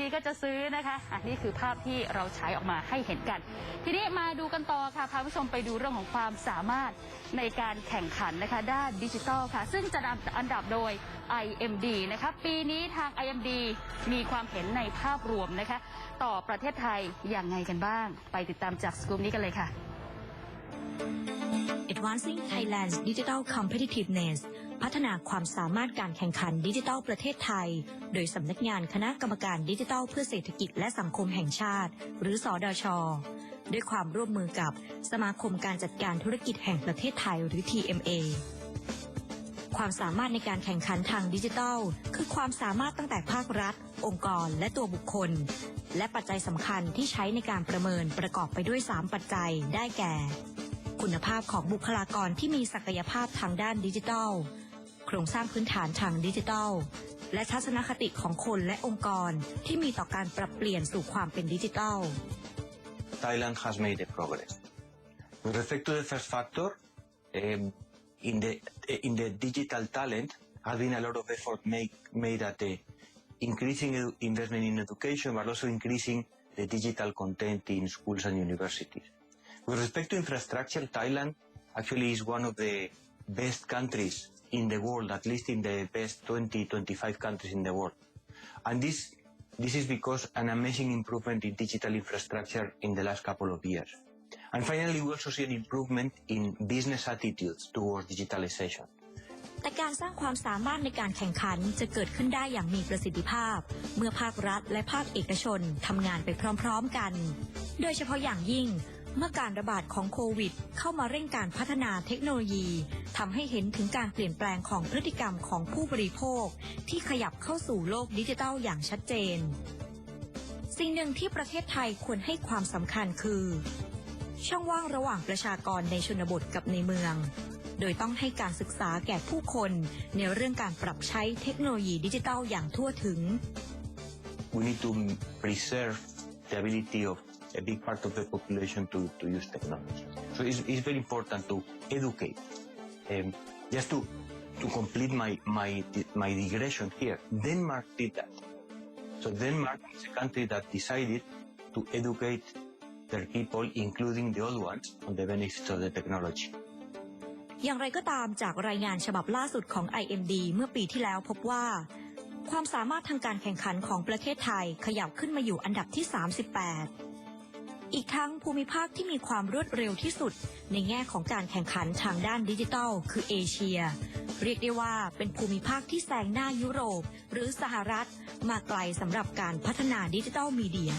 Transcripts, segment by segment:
ดีก็จะซื้อนะคะอะนี่คือภาพที่เราใช้ออกมาให้เห็นกัน ทีนี้มาดูกันต่อค่ะพาผู้ชมไปดูเรื่องของความสามารถในการแข่งขันนะคะด้านดิจิทัลค่ะ ซึ่งจะนำอันดับโดย IMD นะคะปีนี้ทาง IMD มีความเห็นในภาพรวมนะคะ ต่อประเทศไทยอย่างไงกันบ้าง ไปติดตามจากสกูปนี้กันเลยค่ะ Advancing Thailand's Digital Competitiveness พัฒนาความสามารถการแข่งขันดิจิทัลประเทศไทย โดยสำนักงานคณะกรรมการดิจิทัลเพื่อเศรษฐกิจและสังคมแห่งชาติ หรือสอดช ด้วยความร่วมมือกับสมาคมการจัดการธุรกิจแห่งประเทศไทยหรือ TMA ความสามารถในการแข่งขันทางดิจิทัล คือความสามารถตั้งแต่ภาครัฐ องค์กร และตัวบุคคล และปัจจัยสำคัญที่ใช้ในการประเมินประกอบไปด้วย 3 ปัจจัยได้แก่ คุณภาพของบุคลากรที่มีศักยภาพทางด้านดิจิทัล โครงสร้างพื้นฐานทางดิจิทัล และทัศนคติของคนและองค์กรที่มีต่อการปรับเปลี่ยนสู่ความเป็นดิจิทัล Thailand has made a progress. With respect to the first factor, um, in the in the digital talent, has been a lot of effort make, made at the increasing investment in education, but also increasing the digital content in schools and universities. With respect to infrastructure, Thailand actually is one of the best countries in the world, at least in the best 20, 25 countries in the world. And this, this is because an amazing improvement in digital infrastructure in the last couple of years. And finally, we also see an improvement in business attitudes towards digitalization. แต่การสร้างความสามารถในการแข่งขันจะเกิดขึ้นได้อย่างมีประสิทธิภาพ เมื่อภาครัฐและภาคเอกชนทำงานไปพร้อมๆกัน โดยเฉพาะอย่างยิ่ง เมื่อการระบาดของโควิด เข้ามาเร่งการพัฒนาเทคโนโลยีทำให้เห็นถึงการเปลี่ยนแปลงของพฤติกรรมของผู้บริโภค ที่ขยับเข้าสู่โลกดิจิทัลอย่างชัดเจน สิ่งหนึ่งที่ประเทศไทยควรให้ความสำคัญคือ ช่องว่างระหว่างประชากรในชนบทกับในเมือง โดยต้องให้การศึกษาแก่ผู้คนในเรื่องการปรับใช้เทคโนโลยีดิจิทัลอย่างทั่วถึง We need to preserve the ability of a big part of the population to, to use technology. So it's, it's very important to educate. Um, just to, to complete my, my, my digression here, Denmark did that. So Denmark is a country that decided to educate their people, including the old ones, on the benefits of the technology. อย่างไรก็ตามจากรายงานฉบับล่าสุดของ IMD เมื่อปีที่แล้วพบว่า ความสามารถทางการแข่งขันของประเทศไทยขยับขึ้นมาอยู่อันดับที่ 38 อีกทั้งภูมิภาคที่มีความรวดเร็วที่สุด ในแง่ของการแข่งขันทางด้านดิจิทัล คือเอเชีย เรียกได้ว่าเป็นภูมิภาคที่แซงหน้ายุโรป หรือสหรัฐ มาไกลสำหรับการพัฒนาดิจิทัลมีเดีย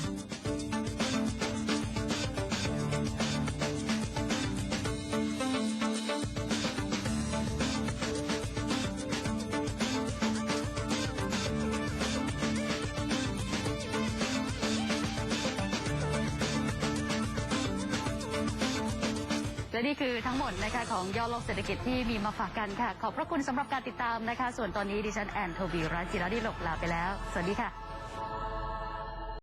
และนี่คือทั้งหมดนะคะของย่อโลกเศรษฐกิจที่มีมาฝากกันค่ะ ขอบพระคุณสำหรับการติดตามนะคะ ส่วนตอนนี้ดิฉันแอนโทบีรัจิราดิหลกลาไปแล้ว สวัสดีค่ะ